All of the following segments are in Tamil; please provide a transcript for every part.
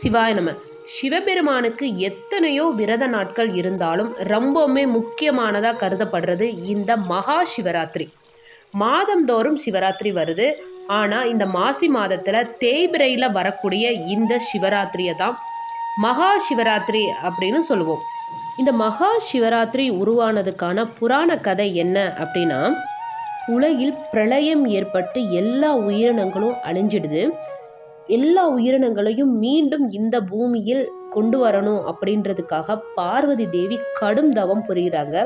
சிவாய நம. சிவபெருமானுக்கு எத்தனையோ விரத நாட்கள் இருந்தாலும் ரொம்பவுமே முக்கியமானதாக கருதப்படுறது இந்த மகா சிவராத்திரி. மாதந்தோறும் சிவராத்திரி வருது. ஆனால் இந்த மாசி மாதத்தில் தேய்பிரையில் வரக்கூடிய இந்த சிவராத்திரியை தான் மகா சிவராத்திரி அப்படின்னு சொல்லுவோம். இந்த மகா சிவராத்திரி உருவானதுக்கான புராண கதை என்ன அப்படின்னா உலகில் பிரளயம் ஏற்பட்டு எல்லா உயிரினங்களும் அழிஞ்சிடுது. எல்லா உயிரினங்களையும் மீண்டும் இந்த பூமியில் கொண்டு வரணும் அப்படின்றதுக்காக பார்வதி தேவி கடும் தவம் புரிகிறாங்க.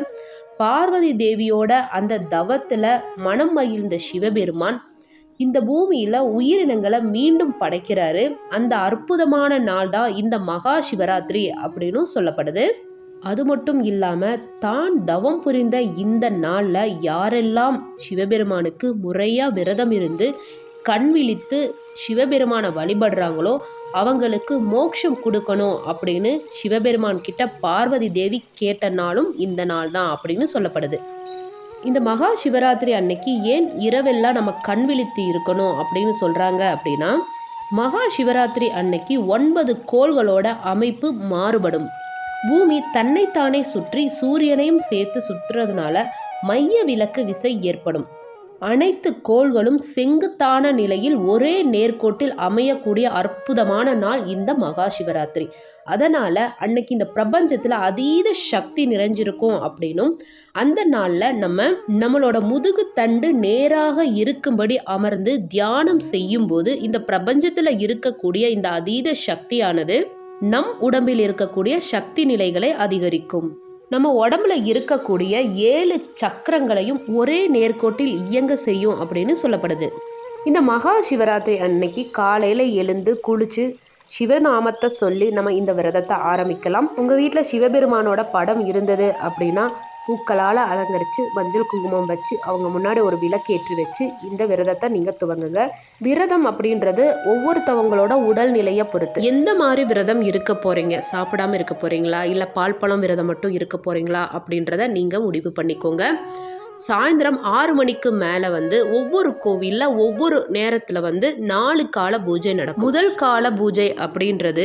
பார்வதி தேவியோட அந்த தவத்தில் மனம் மகிழ்ந்த சிவபெருமான் இந்த பூமியில் உயிரினங்களை மீண்டும் படைக்கிறாரு. அந்த அற்புதமான நாள் தான் இந்த மகா சிவராத்திரி அப்படின்னு சொல்லப்படுது. அது மட்டும் இல்லாமல் தான் தவம் புரிந்த இந்த நாளில் யாரெல்லாம் சிவபெருமானுக்கு முறையாக விரதம் இருந்து கண் விழித்து சிவபெருமானை வழிபடுறாங்களோ அவங்களுக்கு மோட்சம் கொடுக்கணும் அப்படின்னு சிவபெருமான் கிட்ட பார்வதி தேவி கேட்ட நாளும் இந்த நாள் தான் அப்படின்னு சொல்லப்படுது. இந்த மகா சிவராத்திரி அன்னைக்கு ஏன் இரவெல்லாம் நம்ம கண் விழித்து இருக்கணும் அப்படின்னு சொல்கிறாங்க அப்படின்னா மகா சிவராத்திரி அன்னைக்கு ஒன்பது கோள்களோட அமைப்பு மாறுபடும். பூமி தன்னைத்தானே சுற்றி சூரியனையும் சேர்த்து சுற்றுறதுனால மைய விளக்கு விசை ஏற்படும். அனைத்து கோள்களும் செங்குத்தான நிலையில் ஒரே நேர்கோட்டில் அமையக்கூடிய அற்புதமான நாள் இந்த மகா சிவராத்திரி. அதனால் அன்னைக்கு இந்த பிரபஞ்சத்தில் அதீத சக்தி நிறைஞ்சிருக்கும் அப்படின்னும் அந்த நாளில் நம்ம நம்மளோட முதுகு தண்டு நேராக இருக்கும்படி அமர்ந்து தியானம் செய்யும்போது இந்த பிரபஞ்சத்தில் இருக்கக்கூடிய இந்த அதீத சக்தியானது நம் உடம்பில் இருக்கக்கூடிய சக்தி நிலைகளை அதிகரிக்கும். நம்ம உடம்புல இருக்கக்கூடிய ஏழு சக்கரங்களையும் ஒரே நேர்கோட்டில் இயங்க செய்யும் அப்படின்னு சொல்லப்படுது. இந்த மகா சிவராத்திரி அன்னைக்கு காலையில் எழுந்து குளிச்சு சிவநாமத்தை சொல்லி நம்ம இந்த விரதத்தை ஆரம்பிக்கலாம். உங்கள் வீட்டில் சிவபெருமானோட படம் இருந்தது அப்படின்னா பூக்களால் அலங்கரித்து மஞ்சள் குங்குமம் வச்சு அவங்க முன்னாடி ஒரு விளக்கேற்றி வச்சு இந்த விரதத்தை நீங்கள் துவங்குங்க. விரதம் அப்படின்றது ஒவ்வொருத்தவங்களோட உடல்நிலையை பொறுத்து. எந்த மாதிரி விரதம் இருக்க போகிறீங்க சாப்பிடாம இருக்க போகிறீங்களா இல்லை பால் பழம் விரதம் மட்டும் இருக்க போகிறீங்களா அப்படின்றத நீங்கள் முடிவு பண்ணிக்கோங்க. சாயந்தரம் ஆறு மணிக்கு மேலே வந்து ஒவ்வொரு கோவிலில் ஒவ்வொரு நேரத்தில் வந்து நாலு கால பூஜை நடக்கும். முதல் கால பூஜை அப்படின்றது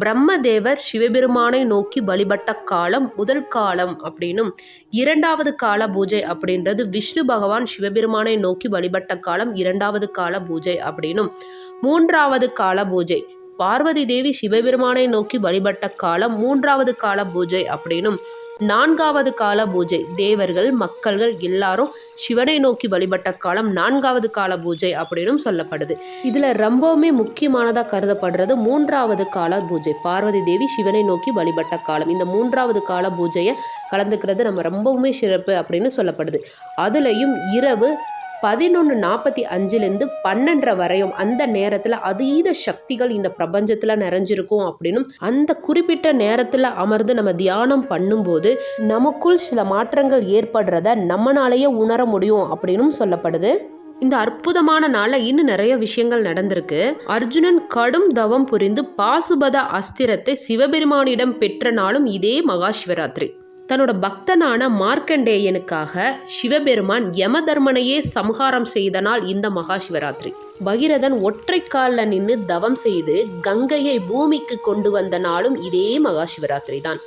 பிரம்மதேவர் சிவபெருமானை நோக்கி வழிபட்ட காலம் முதல் காலம் அப்படின்னும் இரண்டாவது கால பூஜை அப்படின்றது விஷ்ணு பகவான் சிவபெருமானை நோக்கி வழிபட்ட காலம் இரண்டாவது கால பூஜை அப்படின்னும் மூன்றாவது கால பூஜை. பார்வதி தேவி சிவபெருமானை நோக்கி வழிபட்ட காலம் மூன்றாவது கால பூஜை அப்படின்னும் நான்காவது கால பூஜை. தேவர்கள் மக்கள்கள் எல்லாரும் சிவனை நோக்கி வழிபட்ட காலம் நான்காவது கால பூஜை அப்படின்னும் சொல்லப்படுது. இதுல ரொம்பவுமே முக்கியமானதாக கருதப்படுறது மூன்றாவது கால பூஜை. பார்வதி தேவி சிவனை நோக்கி வழிபட்ட காலம். இந்த மூன்றாவது கால பூஜையை கலந்துக்கிறது நம்ம ரொம்பவுமே சிறப்பு அப்படின்னு சொல்லப்படுது. அதுலேயும் இரவு பதினொன்று நாற்பத்தி அஞ்சுலேருந்து பன்னெண்டரை வரையும் அந்த நேரத்தில் அதீத சக்திகள் இந்த பிரபஞ்சத்தில் நிறைஞ்சிருக்கும் அப்படின்னும் அந்த குறிப்பிட்ட நேரத்தில் அமர்ந்து நம்ம தியானம் பண்ணும்போது நமக்குள் சில மாற்றங்கள் ஏற்படுறத நம்மளாலேயே உணர முடியும் அப்படின்னும் சொல்லப்படுது. இந்த அற்புதமான நாளில் இன்னும் நிறைய விஷயங்கள் நடந்திருக்கு. அர்ஜுனன் கடும் தவம் புரிந்து பாசுபத அஸ்திரத்தை சிவபெருமானிடம் பெற்ற நாளும் இதே மகாசிவராத்திரி. தன்னோட பக்தனான மார்க்கண்டேயனுக்காக சிவபெருமான் யமதர்மனையே சம்ஹாரம் செய்த நாள் இந்த மகா சிவராத்திரி பகிரதன் ஒற்றை காலில் நின்று தவம் செய்து கங்கையை பூமிக்கு கொண்டு வந்த நாளும் இதே மகா சிவராத்திரி தான்.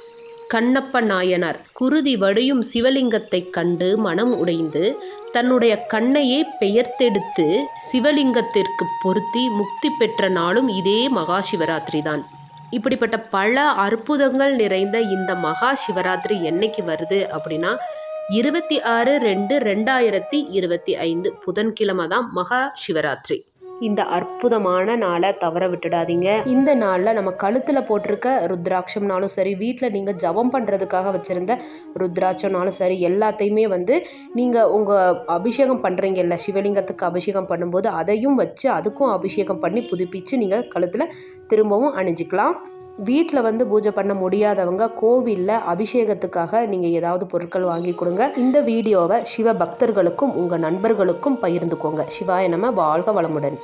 கண்ணப்ப நாயனார் குருதி வடியும் சிவலிங்கத்தை கண்டு மனம் உடைந்து தன்னுடைய கண்ணையே பெயர்த்தெடுத்து சிவலிங்கத்திற்கு பொருத்தி முக்தி பெற்ற நாளும் இதே மகா சிவராத்திரி தான். இப்படிப்பட்ட பல அற்புதங்கள் நிறைந்த இந்த மகா சிவராத்திரி என்னைக்கு வருது அப்படின்னா இருபத்தி ஆறு ரெண்டு ரெண்டாயிரத்தி இருபத்தி ஐந்து புதன்கிழமை தான் மகா சிவராத்திரி. இந்த அற்புதமான நாளை தவற விட்டுடாதீங்க. இந்த நாளில் நம்ம கழுத்தில் போட்டிருக்க ருத்ராட்சம்னாலும் சரி வீட்டில் நீங்கள் ஜபம் பண்ணுறதுக்காக வச்சுருந்த ருத்ராட்சம்னாலும் சரி எல்லாத்தையுமே வந்து நீங்கள் உங்கள் அபிஷேகம் பண்ணுறீங்கல்ல சிவலிங்கத்துக்கு அபிஷேகம் பண்ணும்போது அதையும் வச்சு அதுக்கும் அபிஷேகம் பண்ணி புதுப்பித்து நீங்கள் கழுத்தில் திரும்பவும் அணிஞ்சிக்கலாம். வீட்டில் வந்து பூஜை பண்ண முடியாதவங்க கோவிலில் அபிஷேகத்துக்காக நீங்கள் ஏதாவது பொருட்கள் வாங்கி கொடுங்க. இந்த வீடியோவை சிவ பக்தர்களுக்கும் உங்கள் நண்பர்களுக்கும் பகிர்ந்துக்கோங்க. சிவாய நம்ம வாழ்க வளமுடன்.